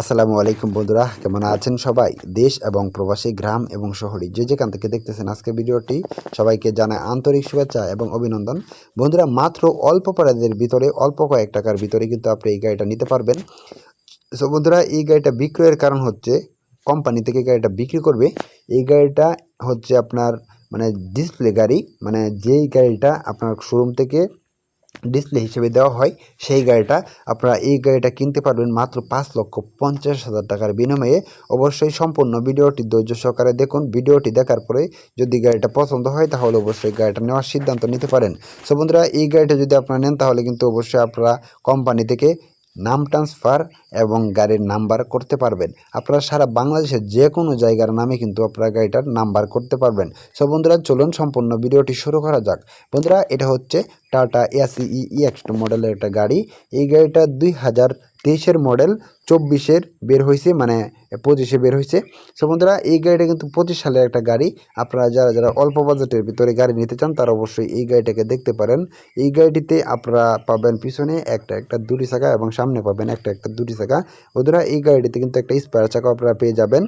আসসালামু আলাইকুম বন্ধুরা, কেমন আছেন সবাই? দেশ এবং প্রবাসী, গ্রাম এবং শহরে যে যেখান থেকে দেখতেছেন আজকে ভিডিওটি, সবাইকে জানায় আন্তরিক শুভেচ্ছা এবং অভিনন্দন। বন্ধুরা, মাত্র অল্প প্রাইজের ভিতরে, অল্প কয়েক টাকার ভিতরে কিন্তু আপনি এই গাড়িটা নিতে পারবেন। সো বন্ধুরা, এই গাড়িটা বিক্রয়ের কারণ হচ্ছে, কোম্পানি থেকে গাড়িটা বিক্রি করবে। এই গাড়িটা হচ্ছে আপনার মানে ডিসপ্লে গাড়ি মানে যেই গাড়িটা আপনার শোরুম থেকে ডিসপ্লে হিসেবে দেওয়া হয়। সেই গাড়িটা আপনারা এই গাড়িটা কিনতে পারবেন মাত্র পাঁচ লক্ষ পঞ্চাশ হাজার টাকার বিনিময়ে। অবশ্যই সম্পূর্ণ ভিডিওটি ধৈর্য সহকারে দেখুন। ভিডিওটি দেখার পরে যদি গাড়িটা পছন্দ হয়, তাহলে অবশ্যই গাড়িটা নেওয়ার সিদ্ধান্ত নিতে পারেন। সো বন্ধুরা, এই গাড়িটা যদি আপনারা নেন, তাহলে কিন্তু অবশ্যই আপনারা কোম্পানি থেকে নাম ট্রান্সফার এবং গাড়ির নাম্বার করতে পারবেন। আপনারা সারা বাংলাদেশের যে কোনো জায়গার নামে কিন্তু আপনারা গাড়িটার নাম্বার করতে পারবেন। সো বন্ধুরা, চলুন সম্পূর্ণ ভিডিওটি শুরু করা যাক। বন্ধুরা, এটা হচ্ছে টাটা এসিই ই এক্স মডেলের একটা গাড়ি। এই গাড়িটা দুই হাজার তেইশের মডেল চব্বিশের বের হয়েছে মানে পঁচিশে বের হয়েছে সো বন্ধুরা, এই গাড়িটা কিন্তু পঁচিশ সালের একটা গাড়ি। আপনারা যারা যারা অল্প বাজেটের ভিতরে গাড়ি নিতে চান, তারা অবশ্যই এই গাড়িটাকে দেখতে পারেন। এই গাড়িটিতে আপনারা পাবেন পিছনে একটা একটা দুটি চাকা এবং সামনে পাবেন একটা একটা দুটি চাকা। বন্ধুরা, এই গাড়িটিতে কিন্তু একটা স্পায়ার চাকা আপনারা পেয়ে যাবেন।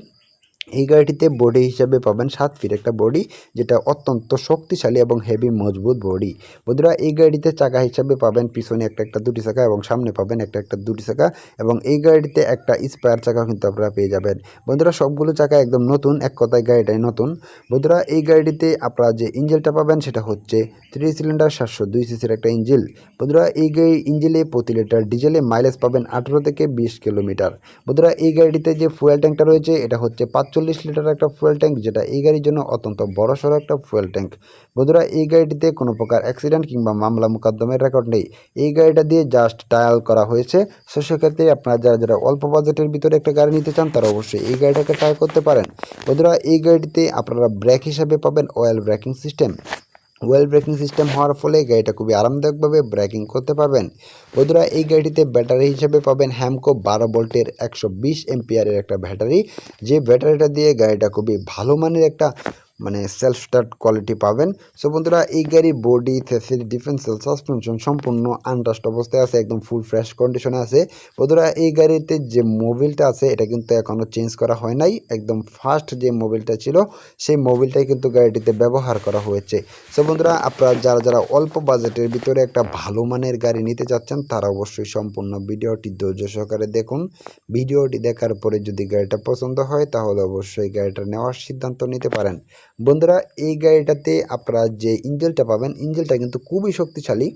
এই গাড়িটিতে বডি হিসাবে পাবেন সাত ফিট একটা বডি যেটা অত্যন্ত শক্তিশালী এবং হেভি মজবুত বডি বন্ধুরা, এই গাড়িতে চাকা হিসাবে পাবেন পিছনে একটা একটা দুটি চাকা এবং সামনে পাবেন একটা একটা দুটি চাকা এবং এই গাড়িতে একটা স্পায়ার চাকা কিন্তু আপনারা পেয়ে যাবেন। বন্ধুরা, সবগুলো চাকা একদম নতুন, এক কথায় গাড়িটাই নতুন। বন্ধুরা, এই গাড়িটিতে আপনারা যে ইঞ্জিনটা পাবেন সেটা হচ্ছে থ্রি সিলিন্ডার সাতশো দুই সিসির একটা ইঞ্জিল বন্ধুরা, এই গাড়ি ইঞ্জিলে প্রতি লিটার ডিজেলে মাইলেজ পাবেন আঠেরো থেকে বিশ কিলোমিটার বন্ধুরা, এই গাড়িটিতে যে ফুয়েল ট্যাঙ্কটা রয়েছে, এটা হচ্ছে পাঁচচল্লিশ লিটার একটা ফুয়েল ট্যাঙ্ক যেটা এই গাড়ির জন্য অত্যন্ত বড় সড়ো একটা ফুয়েল ট্যাঙ্ক বন্ধুরা, এই গাড়িটিতে কোনো প্রকার অ্যাক্সিডেন্ট কিংবা মামলা মোকদ্দমের রেকর্ড নেই। এই গাড়িটা দিয়ে জাস্ট ট্রায়াল করা হয়েছে। সো সেক্ষেত্রে আপনারা যারা যারা অল্প বাজেটের ভিতরে একটা গাড়ি নিতে চান, তারা অবশ্যই এই গাড়িটাকে ট্রাই করতে পারেন। বন্ধুরা, এই গাড়িটিতে আপনারা ব্রেক হিসাবে পাবেন oil braking system oil braking system হওয়ার ফলে গাড়িটা খুবই আরামদায়কভাবে ব্রেকিং করতে পারবেন। বন্ধুরা, এই গাড়িটিতে ব্যাটারি হিসেবে পাবেন হ্যামকো বারো ভোল্টের একশো বিশ এমপিয়ারের একটা ব্যাটারি। যে ব্যাটারিটা দিয়ে গাড়িটা খুবই ভালো মানের একটা মানে সেলফ স্টার্ট কোয়ালিটি পাবেন। সো বন্ধুরা, এই গাড়ির বডি ফ্যাসিলিটি ডিফেন্সিয়াল সাসপেনশন সম্পূর্ণ আনটাস্ট অবস্থায় আছে, একদম ফুল ফ্রেশ কন্ডিশনে আছে। বন্ধুরা, এই গাড়িতে যে মোবিলটা আছে, এটা কিন্তু এখনও চেঞ্জ করা হয় নাই। একদম ফার্স্ট যে মোবিলটা ছিল, সেই মোবিলটাই কিন্তু গাড়িটিতে ব্যবহার করা হয়েছে। সো বন্ধুরা, আপনারা যারা যারা অল্প বাজেটের ভিতরে একটা ভালো মানের গাড়ি নিতে চাচ্ছেন, তারা অবশ্যই সম্পূর্ণ ভিডিওটি ধৈর্য সহকারে দেখুন। ভিডিওটি দেখার পরে যদি গাড়িটা পছন্দ হয়, তাহলে অবশ্যই গাড়িটা নেওয়ার সিদ্ধান্ত নিতে পারেন। বন্ধুরা এই গাড়িটাতে আপনারা যে ইঞ্জেলটা পাবেন ইঞ্জেলটা কিন্তু খুবই শক্তিশালী।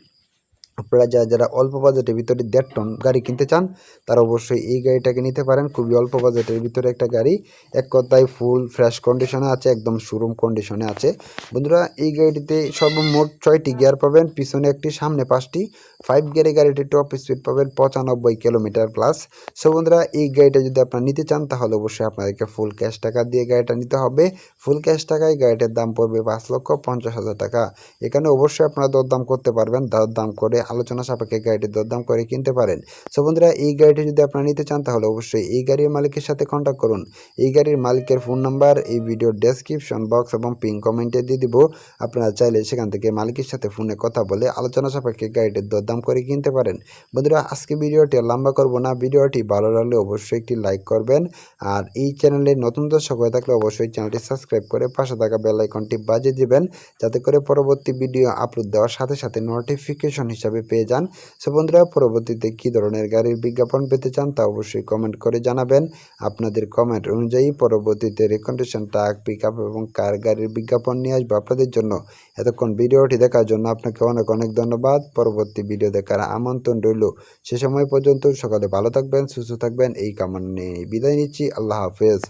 আপনারা যারা যারা অল্প বাজেটের ভিতরে দেড় টন গাড়ি কিনতে চান, তারা অবশ্যই এই গাড়িটাকে নিতে পারেন। খুবই অল্প বাজেটের ভিতরে একটা গাড়ি। এক কথায় ফুল ফ্রেশ কন্ডিশনে আছে, একদম শোরুম কন্ডিশনে আছে। বন্ধুরা, এই গাড়িটিতে সর্বমোট ছয়টি গিয়ার পাবেন। পিছনে একটি, সামনে পাঁচটি। ফাইভ গিয়ারের গাড়িটি টপ স্পিড পাবেন পঁচানব্বই কিলোমিটার প্লাস সো বন্ধুরা, এই গাড়িটা যদি আপনারা নিতে চান, তাহলে অবশ্যই আপনাদেরকে ফুল ক্যাশ টাকা দিয়ে গাড়িটা নিতে হবে। ফুল ক্যাশ টাকায় গাড়িটার দাম পড়বে পাঁচ লক্ষ পঞ্চাশ হাজার টাকা। এখানে অবশ্যই আপনারা দরদাম করতে পারবেন। দরদাম করে আলোচনা সাপেক্ষে গাড়িটি দরদাম করে কিনতে পারেন। সো বন্ধুরা, এই গাড়িটি যদি আপনারা নিতে চান, তাহলে অবশ্যই এই গাড়ির মালিকের সাথে কন্ট্যাক্ট করুন। এই গাড়ির মালিকের ফোন নাম্বার এই ভিডিওর ডেসক্রিপশন বক্স এবং পিন কমেন্টে দিয়ে দিব। আপনারা চাইলে সেখান থেকে মালিকের সাথে ফোনে কথা বলে আলোচনা সাপেক্ষে গাড়িটির দরদাম করে কিনতে পারেন। বন্ধুরা, আজকে ভিডিওটি লম্বা করব না। ভিডিওটি ভালো লাগলে অবশ্যই একটি লাইক করবেন। আর এই চ্যানেলে নতুন দর্শক হয়ে থাকলে অবশ্যই চ্যানেলটি সাবস্ক্রাইব করে পাশে থাকা বেল আইকনটি বাজিয়ে দিবেন। যাতে করে পরবর্তী ভিডিও আপলোড দেওয়ার সাথে সাথে নোটিফিকেশন হিসাবে পেয়ে যান। সো বন্ধুরা, পরবর্তীতে কী ধরনের গাড়ির বিজ্ঞাপন পেতে চান তা অবশ্যই কমেন্ট করে জানাবেন। আপনাদের কমেন্ট অনুযায়ী পরবর্তীতে রেকন্ডিশন ট্রাক পিক এবং কার গাড়ির বিজ্ঞাপন নিয়ে আসব আপনাদের জন্য। এতক্ষণ ভিডিওটি দেখার জন্য আপনাকে অনেক অনেক ধন্যবাদ। পরবর্তী ভিডিও দেখার আমন্ত্রণ রইল। সে সময় পর্যন্ত সকালে ভালো থাকবেন, সুস্থ থাকবেন, এই কামনা নিয়ে বিদায় নিচ্ছি। আল্লাহ হাফেজ।